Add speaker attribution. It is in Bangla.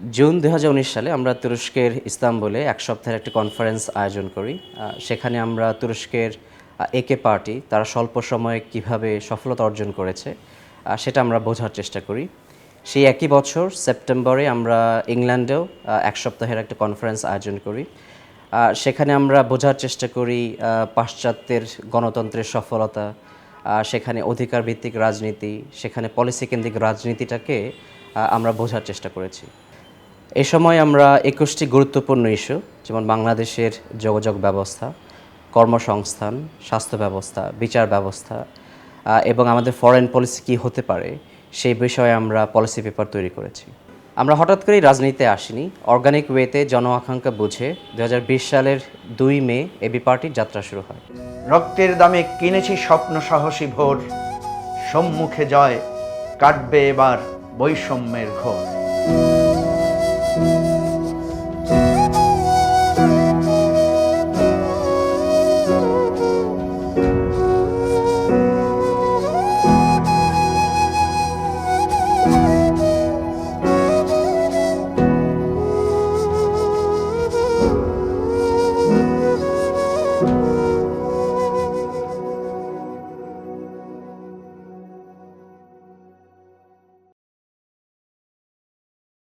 Speaker 1: জুন দু হাজার উনিশ সালে আমরা তুরস্কের ইস্তাম্বুলে এক সপ্তাহের একটি কনফারেন্স আয়োজন করি। সেখানে আমরা তুরস্কের একে পার্টি তারা স্বল্প সময়ে কীভাবে সফলতা অর্জন করেছে সেটা আমরা বোঝার চেষ্টা করি। সেই একই বছর সেপ্টেম্বরে আমরা ইংল্যান্ডেও এক সপ্তাহের একটা কনফারেন্স আয়োজন করি। সেখানে আমরা বোঝার চেষ্টা করি পাশ্চাত্যের গণতন্ত্রের সফলতা সেখানে অধিকার ভিত্তিক রাজনীতি, সেখানে পলিসি কেন্দ্রিক রাজনীতিটাকে আমরা বোঝার চেষ্টা করেছি। এ সময় আমরা একুশটি গুরুত্বপূর্ণ ইস্যু, যেমন বাংলাদেশের যোগাযোগ ব্যবস্থা, কর্মসংস্থান, স্বাস্থ্য ব্যবস্থা, বিচার ব্যবস্থা এবং আমাদের ফরেন পলিসি কী হতে পারে, সেই বিষয়ে আমরা পলিসি পেপার তৈরি করেছি। আমরা হঠাৎ করেই রাজনীতিতে আসিনি। অর্গানিক ওয়েতে জন আকাঙ্ক্ষা বুঝে দু হাজার বিশ সালের দুই মে এবি পার্টির যাত্রা শুরু হয়।
Speaker 2: রক্তের দামে কিনেছি স্বপ্ন সাহসী ভোর, সম্মুখে জয় কাটবে এবার বৈষম্যের ঘোর।